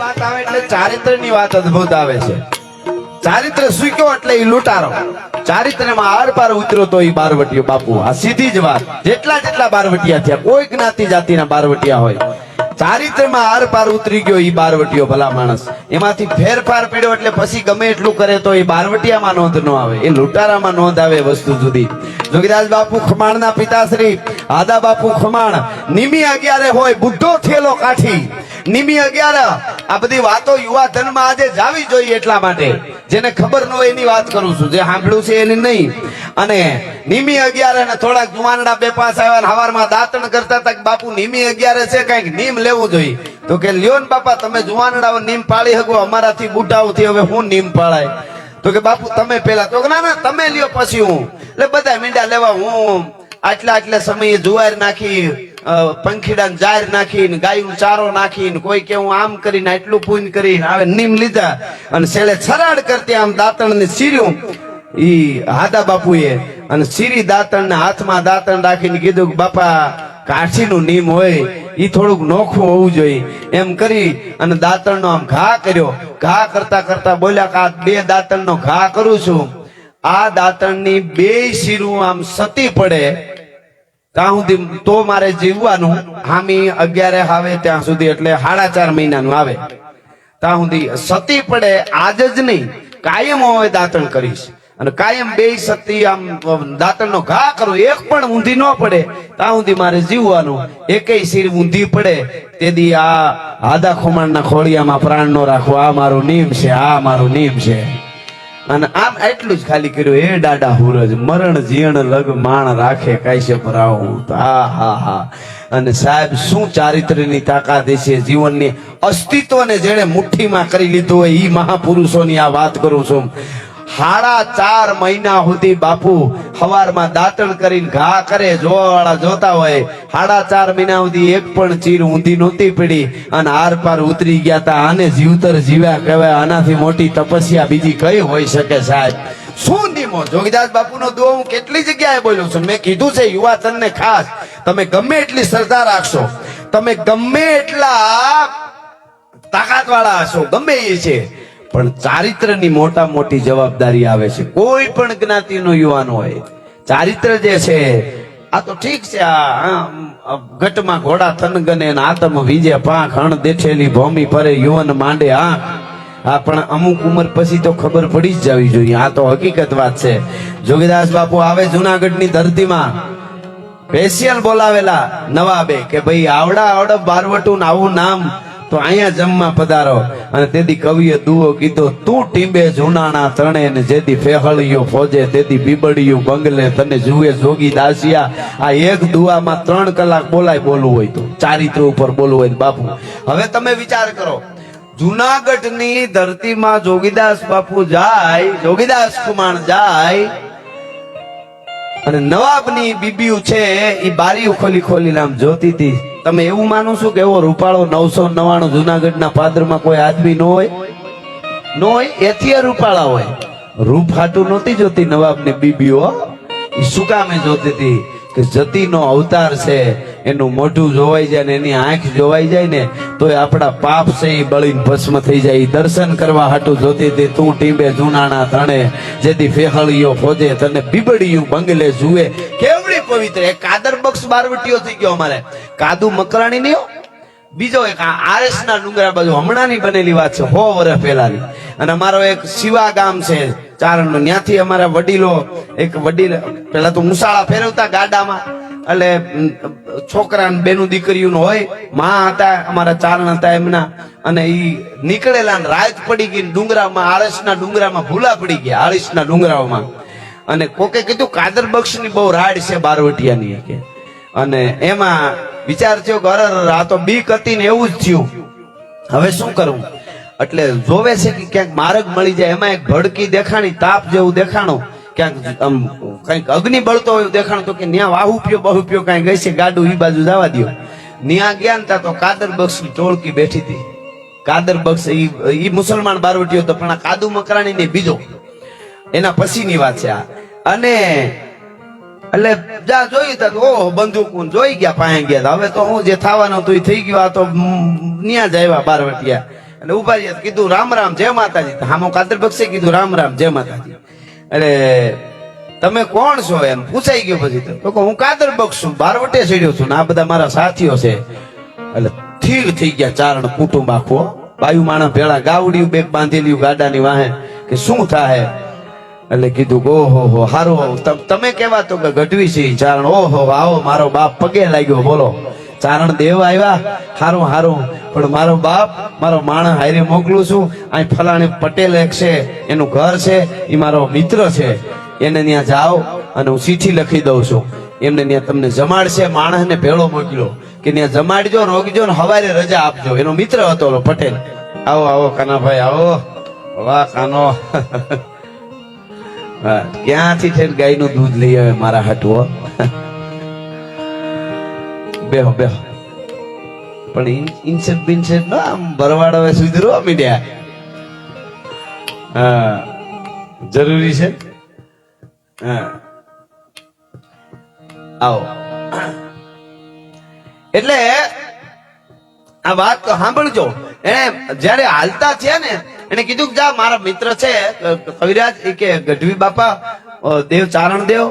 વાત આવે એટલે ચારિત્રની વાત અદભુત આવે છે. ચારિત્ર શીખ્યો એટલે એ લૂંટારો. ચારિત્રમાં આર પાર ઉતર્યો તો એ બારવટીયો બાપુ. આ સીધી જ વાત. જેટલા જેટલા બારવટીયા થયા, કોઈ જ્ઞાતિ જાતિના બારવટીયા હોય. ચારિત્રમાં આર પાર ઉતરી ગયો એ બારવટીયો ભલા માણસ. એમાંથી ફેરફાર પીડ્યો એટલે પછી ગમે એટલું કરે તો એ બારવટિયામાં નોંધ ન આવે. એ લૂંટારામાં નોંધ આવે વસ્તુ જુદી. જોગીરાજ બાપુ ખમાણના પિતાશ્રી, આદા બાપુ ખમાણ. નિમી અગિયારે હોય બુદ્ધો થયેલો કાઠી. નિમી અગિયાર આ બધી વાતો યુવા ધનમાં આજે જાવી જોઈએ એટલા માટે. જેને ખબર ન હોય એની વાત કરું છું. જે સાંભળ્યું છે એની નહીં. અને નિમી અગિયાર અને થોડાક જુવાનડા બે પાંચ આવ્યા ને હવારમાં દાંતણ કરતા હતા કે બાપુ, નિમી અગિયારે છે કંઈક નીમ લેવું જોઈએ. તો કે લ્યો ને બાપા, તમે જુવાનડા નીમ પાળી શકો, અમારાથી બુઢાઓથી હવે હું નીમ પાળાય તો કે બાપુ, તમે પેલા તો ના ના, તમે લ્યો પછી હું. એટલે બધા મીંડા લેવા હું આટલા આટલા સમયે જુવાર નાખી અ, પંખીડાને જાર નાખીને ગાયું ચારો નાખીને કોઈ કે હું આમ કરીને એટલું પૂન કરીને આવે નીમ લીધા. અને છેલ્લે છરાડ કરતી આમ દાંતણ ને સીર્યું ઈ હાદા બાપુએ અને સીરી દાંતણ હાથમાં દાંતણ રાખીને કીધું કે બાપા કાઠીનું નીમ હોય ઈ થોડુંક નોખું હોવું જોઈએ. એમ કરી અને દાંતણનો આમ ઘા કર્યો. ઘા કરતા કરતા બોલ્યા કે આ બે દાંતણનો ઘા કરું છું. આ દાંતણની બે શીરું આમ સતી પડે ત્યાં સુધી તો મારે જીવવાનું. હામી અગિયારે આવે ત્યાં સુધી એટલે સાડા ચાર મહિનાનું આવે. ત્યાં સુધી સતી પડે આજ જ નહીં, કાયમ હવે દાંતણ કરીશ. અને કાયમ બે સતી આમ દાંતણનો ઘા કરો, એક પણ ઊંધી ન પડે. ત્યાં સુધી મારે જીવવાનું, એકેય શીર ઊંધી પડે. તેથી આ આદા ખોમાણના ખોળિયામાં પ્રાણ નો રાખવો આ મારું નિયમ છે, આ મારું નિયમ છે. અને આમ એટલું જ ખાલી કર્યું, હે દાડા હુરજ, મરણ જીણ લગ માણ રાખે કાયસે ભરાવું આ હા હા અને સાહેબ, શું ચારિત્ર્યની તાકાત છે જીવનની અસ્તિત્વને જેણે મુઠ્ઠીમાં કરી લીધું હોય એ મહાપુરુષોની આ વાત કરું છું. સાડા ચાર મહિના સુધી બાપુ હવારમાં દાંતણ કરીને ઘા કરે, જોવાવાળા જોતા હોય. હાડા ચાર મહિના સુધી એક પણ ચીર ઊંધી નહોતી પડી અને આર પાર ઉતરી ગયા તા. આને જીવતર જીવ્યા કહેવાય. આનાથી મોટી તપસ્યા બીજી કઈ હોઈ શકે સાહેબ? શું નિમો જોગીદાસ બાપુનો દુઓ હું કેટલી જગ્યાએ બોલ્યો છું? મેં કીધું છે, યુવા ને ખાસ. તમે ગમે એટલી શ્રદ્ધા રાખશો. તમે ગમે એટલા તાકાત વાળા હશો. ગમે એ છે. પણ ચારિત્રની મોટા મોટી જવાબદારી આવે છે. કોઈ પણ જ્ઞાતિનો યુવાન હોય, ચારિત્ર જે છે, આ તો ઠીક છે, આ ઘટમાં ઘોડા થનગને આતમ વિજે પાંખ હણ દેઠેલી ભૂમિ પરે યુવન માંડે આંખ. હા પણ અમુક ઉંમર પછી તો ખબર પડી જ જવી જોઈએ. આ તો હકીકત વાત છે. જોગીદાસ બાપુ આવે જુનાગઢની ધરતીમાં. સ્પેશિયલ બોલાવેલા નવાબે કે ભાઈ આવડા આવડા બારવટું ને આવું નામ તો અહીંયા જમવા પધારો. અને તેથી કવિએ દુઓ કીધો, તું ટીંબે જુનાણા તણે ને જેથી ફેહળિયો ફોજે તેથી બીબડિયું બંગલે, તને જુએ જોગી દાસિયા. આ એક દુઆમાં ત્રણ કલાક બોલાય બોલવું હોય તો. ચારિત્ર ઉપર બોલવું હોય બાપુ. હવે તમે વિચાર કરો. જુનાગઢની ધરતીમાં જોગીદાસ બાપુ જાય, જોગીદાસ કુમાર જાય, અને નવાબની બીબીયું છે એ બારીઓ ખોલી ખોલી નામ જોતી હતી તમે એવું માનો છો કે એવો રૂપાળો નવસો નવાણું જુનાગઢના પાદરમાં કોઈ આદમી ન હોય? ન હોય એથી રૂપાળા હોય. રૂપ નહોતી જોતી નવાબની બીબીઓ શું કામે જોતી હતી? કે જતીનો અવતાર છે, એનું મોઢું જોવાઈ જાય ને એની આંખ જોવાઈ જાય ને તો આપણા પાપ છે એ બળીને ભસ્મ થઈ જાય. દર્શન કરવા હાટું જોતી હતી, તું ટીંબે જુનાણા તણે જેથી ફેહળીઓ ફોજે, તને બીબડીયું બંગલે જુએ. કેવડી પવિત્ર? એ કાદર બક્ષ બારવટીઓ થઈ ગયો અમારે. કાદુ મકરાણી નહીં બીજો એક આરએસ ના ડુંગરા બાજુ હમણાંની બનેલી વાત છે હો વર્ષ પહેલાની. અને અમારો એક શિવા ગામ છે ચારણ ત્યાંથી અમારા વડીલો, એક વડીલ પેલા તો મુસાળા ફેરવતા ગાડામાં. એટલે છોકરા ને બેનું દીકરીઓનું હોય, માં હતા, અમારા ચારણ હતા એમના. અને ઈ નીકળેલા ને રાત પડી ગઈ ડુંગરામાં ડુંગરામાં, આળસના ડુંગરામાં ભૂલા પડી ગયા, આળસના ડુંગરાઓમાં. અને કોકે કીધું કાદર બક્ષની બહુ રાડ છે બારવટિયાની કે. અને એમાં વિચાર થયો કે અરે અરે, આ તો બીક હતી ને એવું જ થયું. હવે શું કરવું એટલે જોવે છે કે ક્યાંક માર્ગ મળી જાય એમાં એક ભડકી દેખાણી તાપ જેવું દેખાણું. ક્યાંક આમ કંઈક અગ્નિ બળતો હોય દેખાણ તો કે ન્યા વાહુપ્યો બહુપ્યો બહુ પીયો કાંઈ ગઈ છે ગાડું એ બાજુ જવા દ્યો. ન્યા ગયા ને તો કાદર બક્ષની ટોળકી બેઠી હતી. કાદર બક્ષ એ મુસલમાન બારવટીઓ તો પણ આ કાદુ મકરાણી ને બીજો. એના પછીની વાત છે આ. અને એટલે જા જોયું તા, ઓહો, બંદૂક જોઈ ગયા પાસે ગયા હવે તો હું જે થવાનું હતું થઈ ગયું, આ તો ન્યા જ આવ્યા બારવટિયા. એટલે ઊભા રહ્યા કીધું, રામ રામ, જય માતાજી. હામો કાતર બક્ષે કીધું, રામ રામ, જય માતાજી. એટલે તમે કોણ છો એમ પૂછાઈ ગયું પછી તો. હું કાદર બક્ષ છું, બારવટે ચડ્યો છું ને આ બધા મારા સાથીઓ છે. એટલે થીર થઈ ગયા ચારણ કુટુંબ આખો બાયુ માણસ ભેળા, ગાવડિયું બેગ બાંધેલી ગાડાની વાહે, કે શું થાય એટલે કીધું કે ઓહો, હો, હારું તમ- કેવા તો કે ગઢવી છે ચારણ. ઓહો, આવો, મારો બાપ પગે લાગ્યો, બોલો. ચારણ દેવ આવ્યા હારું હારું. પણ મારો બાપ, મારો માણસ હારે મોકલું છું. અહીં ફલાણી પટેલ એક છે, એનું ઘર છે એ મારો મિત્ર છે. એને ત્યાં જાઓ અને હું ચીઠી લખી દઉં છું. એમને ત્યાં તમને જમાડશે, માણસને ભેળો મોકલ્યો. કે ત્યાં જમાડજો, રોકજો ને હવારે રજા આપજો. એનો મિત્ર હતો પટેલ. આવો આવો, કાનાભાઈ, આવો. વાહ, કાનો. હા ક્યાંથી છે ગાયનું દૂધ લઈ આવે મારા હાટવો બેહો બેહો. પણ ઇન્સેટ બિન્સેટ ના આમ ભરવાડ હવે સુધરવા મીડ્યા. હા, જરૂરી છે? હા. આવો. એટલે આ વાત તો સાંભળજો. એને જ્યારે હાલતા થયા ને એને કીધું કે જા, મારા મિત્ર છે કવિરાજ, એ કે, ગઢવી બાપા દેવ ચારણ દેવ,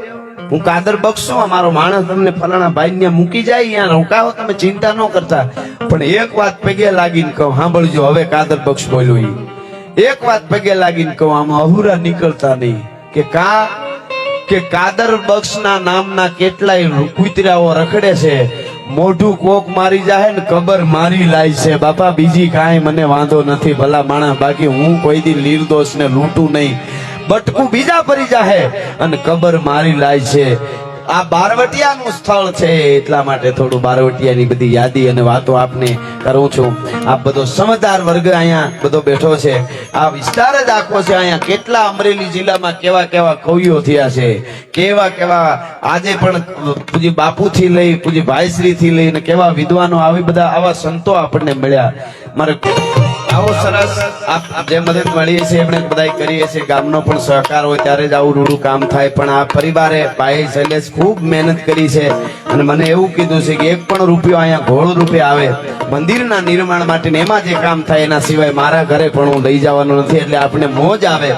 હું કાદર બક્ષો મારો માણસ તમને ફલાણા ભાઈ ને મૂકી જાય, અહીંયા રોકાવો, તમે ચિંતા ન કરતા. પણ એક વાત પગે લાગીને કહું, સાંભળજો, હવે કાદર બક્ષ બોલ્યો એક વાત પગે લાગીને કહું, આમાં અહુરા નીકળતા નહીં કે કા, કે કાદર બક્ષના નામના કેટલાય કુતરાઓ રખડે છે મોઢું કોક મારી જાય ને કબર મારી લાય છે. બાપા, બીજી કાંઈ મને વાંધો નથી. ભલા માણસ બાકી હું કોઈ દી નિર્દોષ ને લૂંટું નહીં. બટકું બીજા પરી જાહે અને કબર મારી લાય છે. આ બારવટિયાનું સ્થળ છે, એટલા માટે થોડું બારવટિયાની બધી યાદી અને વાતો આપને કરું છું. આ બધો સમજદાર વર્ગ અહીંયા બધો બેઠો છે. આ વિસ્તાર જ આખો છે, અહીંયા કેટલા અમરેલી જિલ્લામાં કેવા કેવા કવિઓ થયા છે, કેવા કેવા આજે પણ પૂજી બાપુથી લઈ, પૂજી ભાઈશ્રી થી લઈને કેવા વિદ્વાનો આવી બધા આવા સંતો આપણને મળ્યા. મારે આવો સરસ. આપ જે મદદ મળીએ છીએ એમણે બધાય કરીએ છીએ. ગામનો પણ સહકાર હોય ત્યારે જ આવું રૂડું કામ થાય. પણ આ પરિવારે ભાઈ શૈલેષ ખૂબ મહેનત કરી છે. અને મને એવું કીધું છે કે એક પણ રૂપિયો અહીંયા ઘોળ રૂપે આવે. મંદિરના નિર્માણ માટે એમાં જે કામ થાય એના સિવાય મારા ઘરે પણ હું લઈ જવાનો નથી, એટલે આપણે મોજ આવે.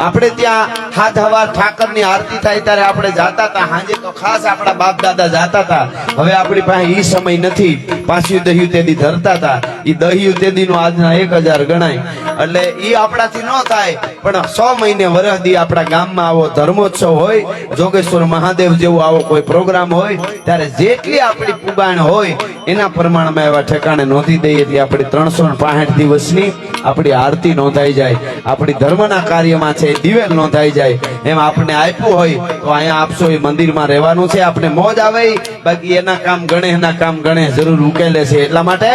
આપણે ત્યાં હાથ હવા ઠાકરની આરતી થાય ત્યારે આપણે જાતા હતા. હાજે તો ખાસ આપણા બાપ દાદા જાતા હતા. હવે આપણી પાસે ઈ સમય નથી. પાછું દહ્યું તેદી ધરતા હતા. ઈ દહ્યું તેદી નું આજના એક ગણાય. એટલે ઈ આપણાથી ન થાય, પણ સો મહિને વરહ દી આપણા ગામમાં આવો ધર્મોત્સવ હોય, જોગેશ્વર મહાદેવ જેવો આવો કોઈ પ્રોગ્રામ હોય, ત્યારે જેટલી આપણી પુગાણ હોય, એના પ્રમાણમાં એવા ઠેકાણે નોંધી દઈએ એટલે આપણી ત્રણસો ને દિવસની આપણી આરતી નોંધાઈ જાય. આપણી ધર્મના કાર્યમાં છે દિવેલ નોંધાઈ જાય. એમ આપણે આપ્યું હોય, તો અહીંયા આપશો એ મંદિરમાં રહેવાનું છે આપણે મોજ આવે. બાકી એના કામ ગણે એના કામ ગણે જરૂર ઉકેલે છે. એટલા માટે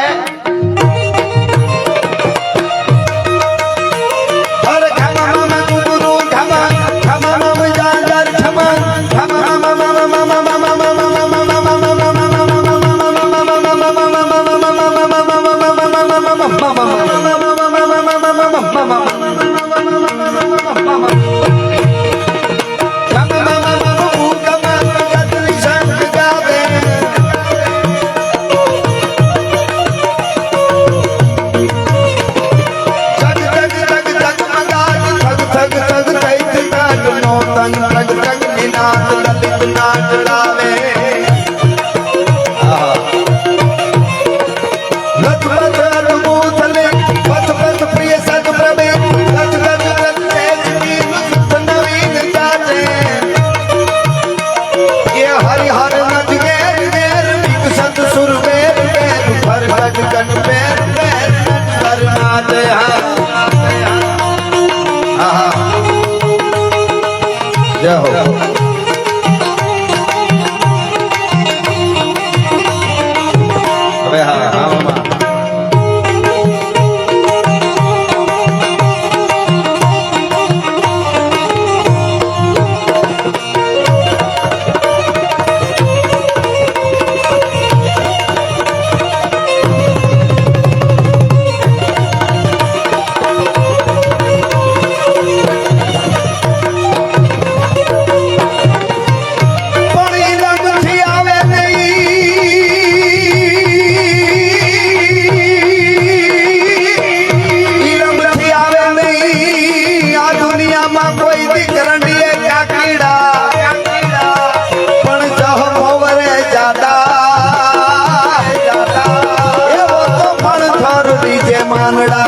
বাংলা